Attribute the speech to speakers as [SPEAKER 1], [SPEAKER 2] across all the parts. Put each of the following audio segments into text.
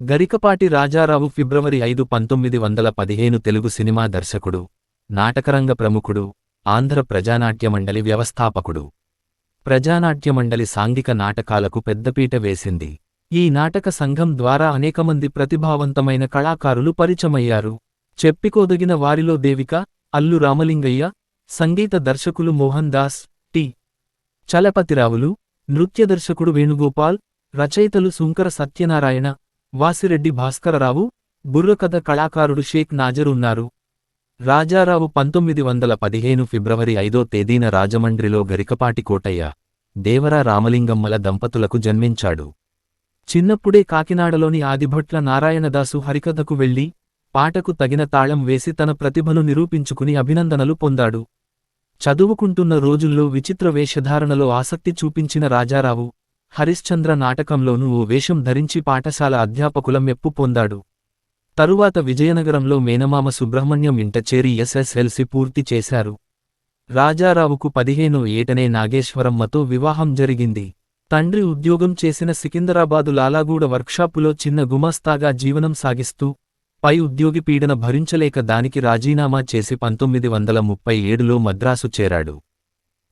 [SPEAKER 1] గరికపాటి రాజారావు ఫిబ్రవరి ఐదు పంతొమ్మిది వందల పదిహేను తెలుగు సినిమా దర్శకుడు నాటకరంగ ప్రముఖుడు ఆంధ్ర ప్రజానాట్యమండలి వ్యవస్థాపకుడు. ప్రజానాట్యమండలి సాంఘిక నాటకాలకు పెద్దపీట వేసింది. ఈ నాటక సంఘం ద్వారా అనేకమంది ప్రతిభావంతమైన కళాకారులు పరిచమయ్యారు చెప్పుకోదగిన వారిలో దేవిక అల్లు రామలింగయ్య సంగీత దర్శకులు మోహన్ దాస్ టి. చలపతిరావులు నృత్య దర్శకుడు వేణుగోపాల్ రచయితలు శుంకర సత్యనారాయణ వాసిరెడ్డి భాస్కరరావు బుర్రకథ కళాకారుడు షేక్ నాజర్ ఉన్నారు. రాజారావు పంతొమ్మిది వందల పదిహేను ఫిబ్రవరి ఐదో తేదీన రాజమండ్రిలో గరికపాటి కోటయ్య దేవరా రామలింగమ్మల దంపతులకు జన్మించాడు. చిన్నప్పుడే కాకినాడలోని ఆదిభట్ల నారాయణదాసు హరికథకు వెళ్ళి పాటకు తగిన తాళం వేసి తన ప్రతిభను నిరూపించుకుని అభినందనలు పొందాడు. చదువుకుంటున్న రోజుల్లో విచిత్ర వేషధారణలో ఆసక్తి చూపించిన రాజారావు హరిశ్చంద్ర నాటకంలోనూ ఓ వేషం ధరించి పాఠశాల అధ్యాపకుల మెప్పు పొందాడు. తరువాత విజయనగరంలో మేనమామ సుబ్రహ్మణ్యం ఇంట చేరి ఎస్ఎస్ఎల్సి పూర్తి చేశారు. రాజారావుకు పదిహేనో ఏటనే నాగేశ్వరమ్మతో వివాహం జరిగింది. తండ్రి ఉద్యోగం చేసిన సికిందరాబాదు లాలాగూడ వర్క్షాపులో చిన్న గుమాస్తాగా జీవనం సాగిస్తూ పై ఉద్యోగి పీడన భరించలేక దానికి రాజీనామా చేసి పంతొమ్మిది వందల ముప్పై ఏడులో మద్రాసు చేరాడు.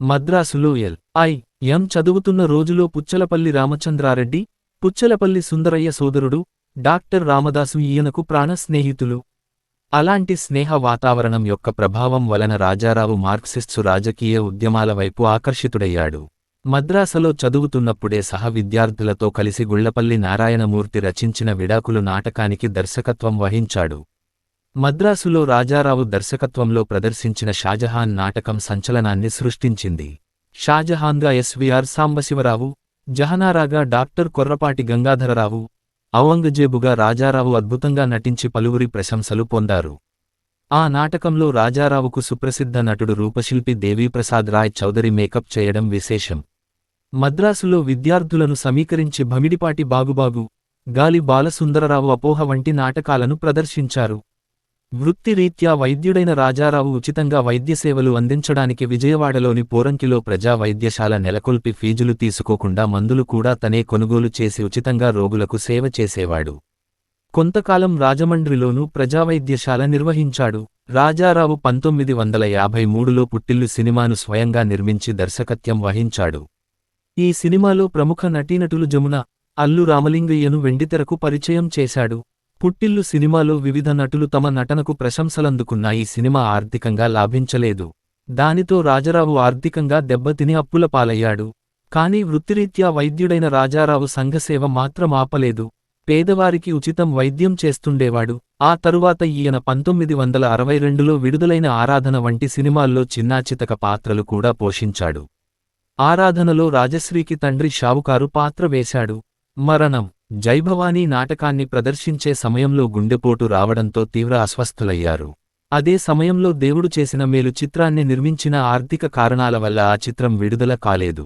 [SPEAKER 1] మద్రాసులో ఎల్. ఐ. ఎం. చదువుతున్న రోజులో పుచ్చలపల్లి రామచంద్రారెడ్డి పుచ్చలపల్లి సుందరయ్య సోదరుడు డాక్టర్ రామదాసు ఈయనకు ప్రాణ స్నేహితులు. అలాంటి స్నేహ వాతావరణం యొక్క ప్రభావం వలన రాజారావు మార్క్సిస్టు రాజకీయ ఉద్యమాల వైపు ఆకర్షితుడయ్యాడు. మద్రాసలో చదువుతున్నప్పుడే సహ విద్యార్థులతో కలిసి గుళ్ళపల్లి నారాయణమూర్తి రచించిన విడాకులు నాటకానికి దర్శకత్వం వహించాడు. మద్రాసులో రాజారావు దర్శకత్వంలో ప్రదర్శించిన షాజహాన్ నాటకం సంచలనాన్ని సృష్టించింది. షాజహాన్గా ఎస్వీఆర్ సాంబశివరావు జహనారాగా డాక్టర్ కొర్రపాటి గంగాధరరావు ఔవంగజేబుగా రాజారావు అద్భుతంగా నటించి పలువురి ప్రశంసలు పొందారు. ఆ నాటకంలో రాజారావుకు సుప్రసిద్ధ నటుడు రూపశిల్పి దేవీప్రసాద్ రాయ్ చౌదరి మేకప్ చేయడం విశేషం. మద్రాసులో విద్యార్థులను సమీకరించి భమిడిపాటి బాగుబాగు గాలి బాలసుందరరావు అపోహ వంటి నాటకాలను ప్రదర్శించారు. వృత్తిరీత్యా వైద్యుడైన రాజారావు ఉచితంగా వైద్యసేవలు అందించడానికి విజయవాడలోని పోరంకిలో ప్రజా వైద్యశాల నెలకొల్పి ఫీజులు తీసుకోకుండా మందులు కూడా తనే కొనుగోలు చేసి ఉచితంగా రోగులకు సేవ చేసేవాడు. కొంతకాలం రాజమండ్రిలోనూ ప్రజావైద్యశాల నిర్వహించాడు. రాజారావు పంతొమ్మిది వందల యాభై మూడులో పుట్టిల్లు సినిమాను స్వయంగా నిర్మించి దర్శకత్యం వహించాడు. ఈ సినిమాలో ప్రముఖ నటీనటులు జమున అల్లు రామలింగయ్యను వెండితెరకు పరిచయం చేశాడు. పుట్టిల్లు సినిమాలో వివిధ నటులు తమ నటనకు ప్రశంసలందుకున్న ఈ సినిమా ఆర్థికంగా లాభించలేదు. దానితో రాజారావు ఆర్థికంగా దెబ్బతిని అప్పుల పాలయ్యాడు. కానీ వృత్తిరీత్యా వైద్యుడైన రాజారావు సంఘసేవ మాత్రం ఆపలేదు. పేదవారికి ఉచితం వైద్యం చేస్తుండేవాడు. ఆ తరువాత ఈయన పంతొమ్మిది వందల అరవై రెండులో విడుదలైన ఆరాధన వంటి సినిమాల్లో చిన్నాచితక పాత్రలు కూడా పోషించాడు. ఆరాధనలో రాజశ్రీకి తండ్రి షావుకారు పాత్ర వేశాడు. మరణం. జైభవానీ నాటకాన్ని ప్రదర్శించే సమయంలో గుండెపోటు రావడంతో తీవ్ర అస్వస్థులయ్యారు. అదే సమయంలో దేవుడు చేసిన మేలు చిత్రాన్ని నిర్మించిన ఆర్థిక కారణాల వల్ల ఆ చిత్రం విడుదల కాలేదు.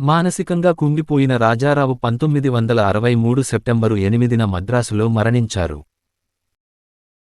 [SPEAKER 1] మానసికంగా కుంగిపోయిన రాజారావు పంతొమ్మిది వందల అరవై మూడు సెప్టెంబరు ఎనిమిదిన మద్రాసులో మరణించారు.